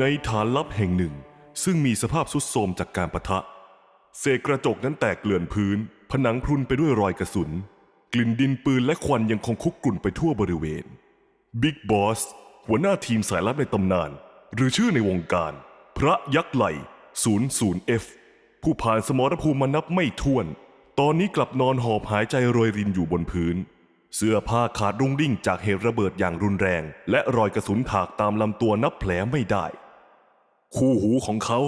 ในฐานลับแห่งหนึ่ง ซึ่งมีสภาพสุดโทรมจากการปะทะ เศษกระจกนั้นแตกเกลื่อนพื้น ผนังพรุนไปด้วยรอยกระสุน กลิ่นดินปืนและควันยังคงคุกกรุ่นไปทั่วบริเวณบิ๊กบอสหัวหน้าทีมสายลับในตำนาน หรือชื่อในวงการ พระยักษ์ไหล 00F ผู้ผ่านสมรภูมิมานับไม่ถ้วน ตอนนี้กลับนอนหอบหายใจโรยรินอยู่บนพื้น เสื้อผ้าขาดรุ่งริ่งจากเหตุระเบิดอย่างรุนแรง และรอยกระสุนถากตามลำตัวนับแผลไม่ได้ คู่หูของเขา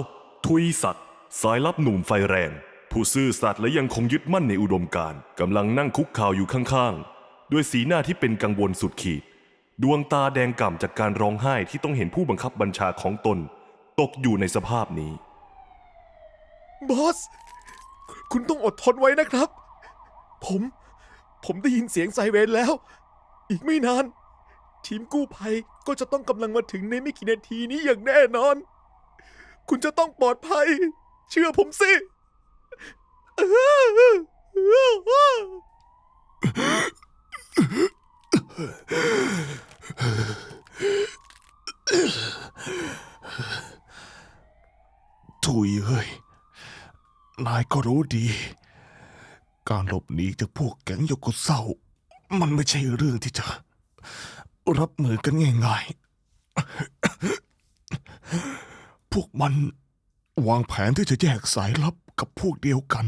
ทุยศักดิ์สายลับหนุ่มไฟแรง ผู้ซื่อสัตย์และยังคงยึดมั่นในอุดมการณ์กำลังนั่งคุกเข่าอยู่ข้างๆ ด้วยสีหน้าที่เป็นกังวลสุดขีด ดวงตาแดงก่ำจากการร้องไห้ที่ต้องเห็นผู้บังคับบัญชาของตน ตกอยู่ในสภาพนี้ บอส คุณต้องอดทนไว้นะครับ ผม ผมได้ยินเสียงไซเรนแล้ว อีกไม่นาน ทีมกู้ภัยก็จะต้องกำลังมาถึงในไม่กี่นาทีนี้อย่างแน่นอน คุณจะต้องปลอดภัย เชื่อผมสิ ถุยเฮ้ย นายก็รู้ดี การหลบหนีจากพวกแก๊งโยโกเศร้ามันไม่ใช่เรื่องที่จะ รับมือกันง่ายๆ พวกมันวางแผนที่จะแยกสายลับกับพวกเดียวกัน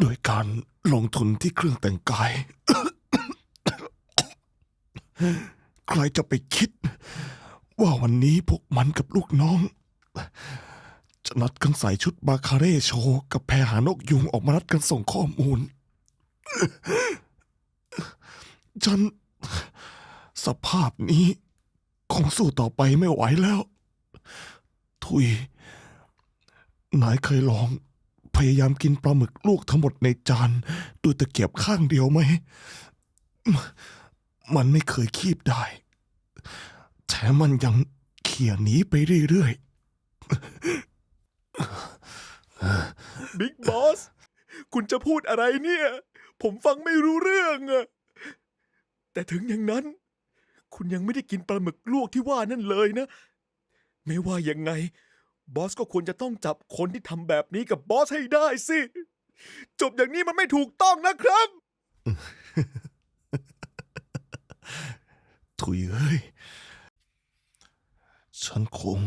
โดยการลงทุนที่เครื่องแต่งกาย ใครจะไปคิด ว่าวันนี้พวกมันกับลูกน้อง จะนัดกันใส่ชุดบาคาเร่โชว์กับแพรหานกยุงออกมานัดกันส่งข้อมูล ฉัน สภาพนี้ คงสู้ต่อไปไม่ไหวแล้ว ทุยนายเคยลอง พยายามกินปลาหมึกลูกทั้งหมดในจานด้วยตะเกียบข้างเดียวไหม มันไม่เคยคีบได้ แถมมันยังเขี่ยหนีไปเรื่อยๆ บิ๊กบอส คุณจะพูดอะไรเนี่ย ผมฟังไม่รู้เรื่องอะแต่ถึงอย่างนั้น คุณยังไม่ได้กินปลาหมึกลวกที่ว่านั่นเลยนะ ไม่ว่ายังไง บอสก็ควรจะต้องจับคนที่ทำแบบนี้กับบอสให้ได้สิ จบอย่างนี้มันไม่ถูกต้องนะครับ ถุยเอ้ย ฉันคง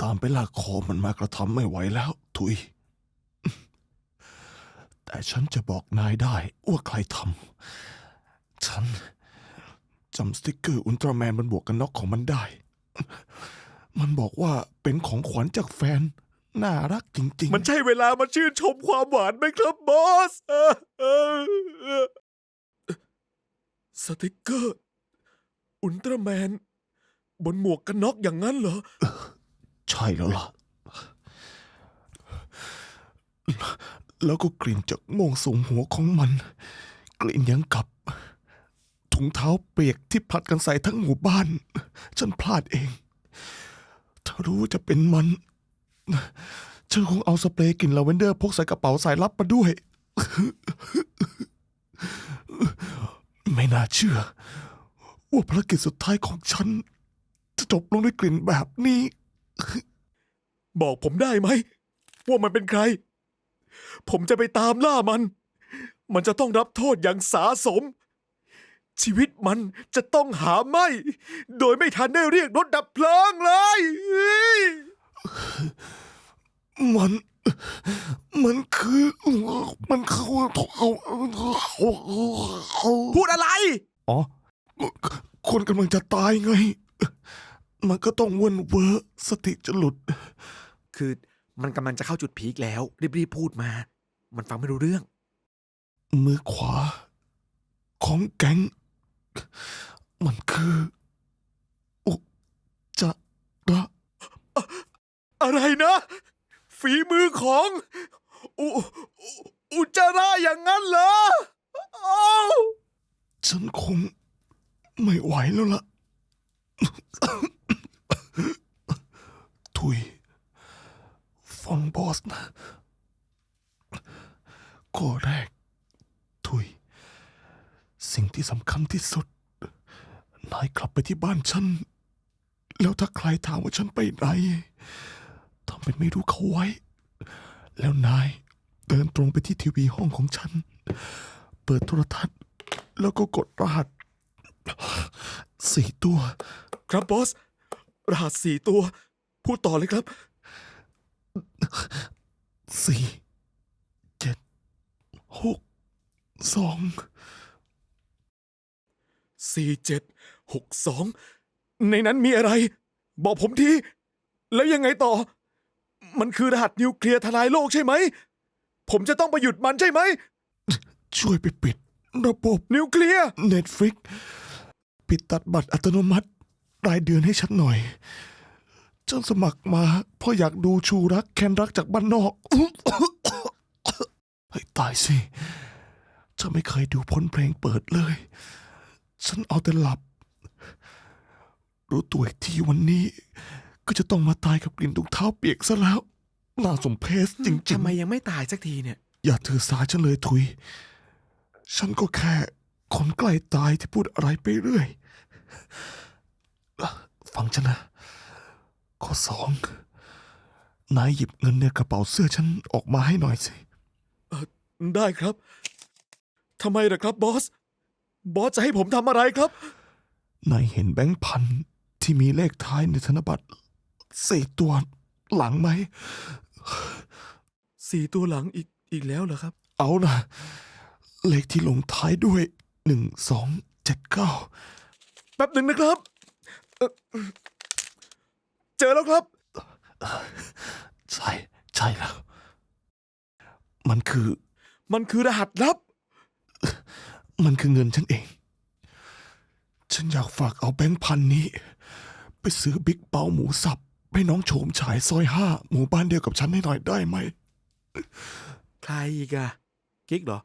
ตามไปลากคอมันมากระทำไม่ไหวแล้ว ถุย แต่ฉันจะบอกนายได้ว่าใครทำ ฉันจำสติกเกอร์อุลตร้าแมนบนบวกกันน็อกของมันได้ มันบอกว่าเป็นของขวัญจากแฟน น่ารักจริงๆ มันใช่เวลามาชื่นชมความหวานไหมครับบอสเออเออเออสติกเกอร์ อุลตร้าแมน บนหมวกกันน็อกอย่างนั้นเหรอ ใช่แล้วล่ะ แล้วก็กลิ่นจากโม่วงสูงหัวของมัน กลิ่นยังกับ ถุงเท้าเปียกที่พลัดกันใส่ทั้งหมู่บ้าน ฉันพลาดเอง ถ้ารู้ว่าจะเป็นมันฉันคงเอาสเปรย์กลิ่นลาเวนเดอร์พกใส่กระเป๋าสายลับมาด้วย ไม่น่าเชื่อ ว่าภารกิจสุดท้ายของฉัน จะจบลงด้วยกลิ่นแบบนี้ บอกผมได้ไหม ว่ามันเป็นใคร ผมจะไปตามล่ามัน มันจะต้องรับโทษอย่างสาสม ชีวิตมันจะต้องหาไหม โดยไม่ทันได้เรียกรถดับเพลิงเลยเฮ้ยมัน มันคือมันเขาเขาเขาพูดอะไร อ๋อ คนกำลังจะตายไง มันก็ต้องเวนเวอร์สติจะหลุด คือมันกำลังจะเข้าจุดพีคแล้ว รีบๆพูดมา มันฟังไม่รู้เรื่อง มือขวา ของแก๊ง มันคืออุจะระ อะไรนะ ฝีมือของอุอุอุจจาระอย่างนั้นเหรออ้าวฉันคงไม่ไหวแล้วล่ะ ทุย ฟังบอสนะข้อแรกทุยสิ่ง ที่สำคัญที่สุด นายกลับไปที่บ้านฉัน แล้วถ้าใครถามว่าฉันไปไหนทำเป็นไม่รู้เขาไว้ แล้วนายเดินตรงไปที่ทีวีห้องของฉัน เปิดโทรทัศน์ แล้วก็กดรหัสสี่ตัว ครับบอส รหัสสี่ตัว พูดต่อเลยครับสี่เจ็ดหกสอง สี่เจ็ดหกสองในนั้นมีอะไร บอกผมที แล้วยังไงต่อ มันคือรหัสนิวเคลียร์ทลายโลกใช่ไหม ผมจะต้องไปหยุดมันใช่ไหม ช่วยไปปิด ระบบนิวเคลียร์ Netflix ปิดตัดบัตรอัตโนมัติ รายเดือนให้ฉันหน่อย ฉันสมัครมาเพราะอยากดูชูรักแคนรักจากบ้านนอก ให้ตายสิฉันไม่เคยดูพ้นเพลงเปิดเลย ฉันเอาแต่หลับ รู้ตัวอีกทีวันนี้ ก็จะต้องมาตายกับกลิ่นถุงเท้าเปียกซะแล้ว น่าสมเพชจริงทำไมยังไม่ตายสักทีเนี่ย ๆ อย่าถือสาฉันเลยทุย ฉันก็แค่คนใกล้ตายที่พูดอะไรไปเรื่อย ฟังฉันนะ ข้อสอง นายหยิบเงินในกระเป๋าเสื้อฉันออกมาให้หน่อยสิ ได้ครับ ทำไมล่ะครับบอส บอสจะให้ผมทำอะไรครับ นายเห็นแบงค์พันที่มีเลขท้ายในธนบัตรสี่ตัวหลังไหม สี่ตัวหลังอีกอีกแล้วเหรอครับ เอานะเลขที่ลงท้ายด้วยหนึ่งสองเจ็ดเก้าแป๊บหนึ่งนะครับเอ่อเจอแล้วครับ ใช่ใช่แล้ว มันคือมันคือรหัสลับ มันคือเงินฉันเอง ฉันอยากฝากเอาแบงค์พันนี้ ไปซื้อบิ๊กเปาหมูสับให้น้องโฉมฉายซอยห้าหมู่บ้านเดียวกับฉันให้หน่อยได้ไหม ใครอีกอะกิ๊กเหรอ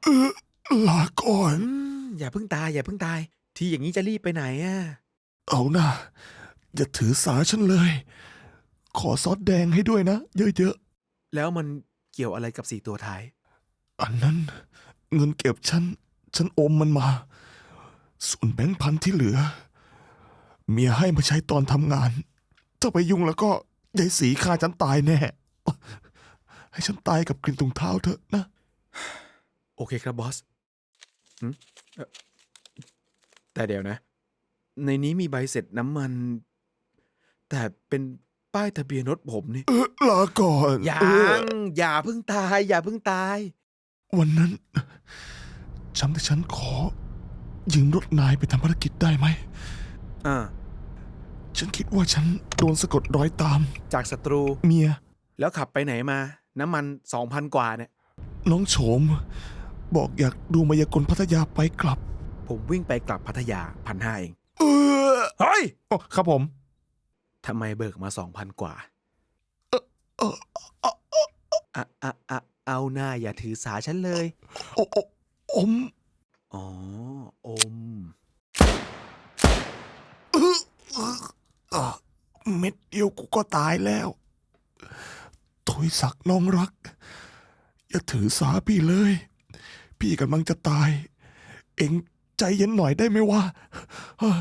ลาก่อนอืมอย่าเพิ่งตาย อย่าเพิ่งตาย ทีอย่างนี้จะรีบไปไหนอะเอานะ อย่าถือสาฉันเลย ขอซอสแดงให้ด้วยนะ เยอะแล้วมันเกี่ยวอะไรกับสี่ตัวท้าย ๆ อันนั้น เงินเก็บฉัน ฉันอมมันมา ส่วนแบงค์พันที่เหลือ เมียให้มาใช้ตอนทำงาน ถ้าไปยุ่งแล้วก็ยายสีฆ่าฉันตายแน่ ให้ฉันตายกับกลิ่นถุงเท้าเถอะนะ โอเคครับบอสหึเอ่อแต่เดี๋ยวนะ ในนี้มีใบเสร็จน้ำมัน แต่เป็นป้ายทะเบียนรถผมนี่ เออลาก่อนยัเออง อย่าเพิ่งตาย อย่าเพิ่งตาย วันนั้น จำที่ฉันขอ ยืมรถนายไปทำภารกิจได้ไหม อ่า ฉันคิดว่าฉันโดนสะกดรอยตาม จากศัตรู เมีย แล้วขับไปไหนมา น้ำมันสองพันกว่าเนี่ย น้องโฉม บอกอยากดูมายากลพัทยาไปกลับ ผมวิ่งไปกลับพัทยาพันห้าเอง เออเฮ้ย อ๋อครับผม ทำไมเบิกมาสองพันกว่า เออเอออะอะอะเอาหน้าอย่าถือสาฉันเลย โอโอ อม อ๋อ อมอะเม็ดเดียวกูก็ตายแล้วถุยศักดิ์น้องรัก อย่าถือสาพี่เลย พี่กำลังจะตาย เอ็งใจเย็นหน่อยได้ไหมวะเฮ้อ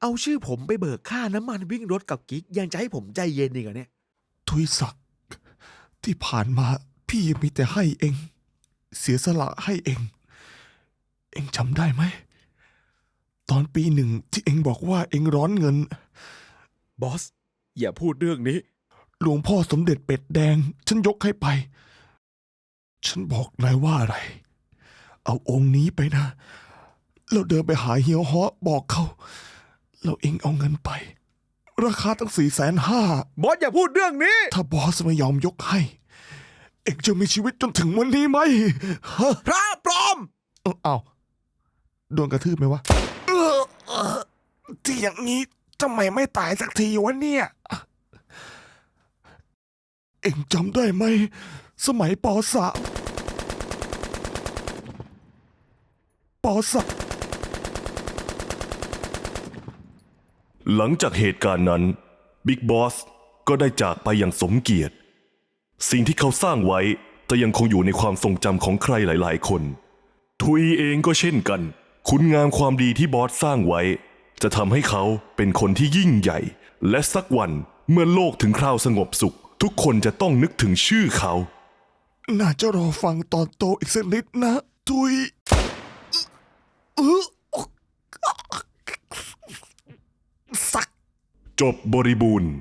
เอาชื่อผมไปเบิกค่าน้ำมันวิ่งรถกับกิ๊ก ยังจะให้ผมใจเย็นอีกเหรอเนี่ยถุยศักดิ์ที่ผ่านมาพี่มีแต่ให้เอง เสียสละให้เอง เองจำได้ไหม ตอนปีหนึ่งที่เองบอกว่าเองร้อนเงิน บอส อย่าพูดเรื่องนี้ หลวงพ่อสมเด็จเป็ดแดง ฉันยกให้ไป ฉันบอกนายว่าอะไร เอาองค์นี้ไปนะ แล้วเดินไปหาเฮียวฮอบอกเขาแล้วเองเอาเงินไป ราคาตั้งสี่แสนห้า บอสอย่าพูดเรื่องนี้ ถ้าบอสไม่ยอมยกให้ เองจะมีชีวิตจนถึงวันนี้ไหมฮะพระปลอม เอ้าเอา โดนกระทืบไหมวะที่อย่างนี้ทำไมไม่ตายสักทีวะเนี่ย เอ็งจำได้ไหม สมัยปสามปสามหลังจากเหตุการณ์นั้นบิ๊กบอสก็ได้จากไปอย่างสมเกียรติ สิ่งที่เขาสร้างไว้จะยังคงอยู่ในความทรงจำของใครหลาย ๆ คน ทุยเองก็เช่นกัน คุณงามความดีที่บอสสร้างไว้ จะทำให้เขาเป็นคนที่ยิ่งใหญ่ และสักวันเมื่อโลกถึงคราวสงบสุข ทุกคนจะต้องนึกถึงชื่อเขา น่าจะรอฟังตอนโตอีกสักนิดนะ ทุยเออสัก จบบริบูรณ์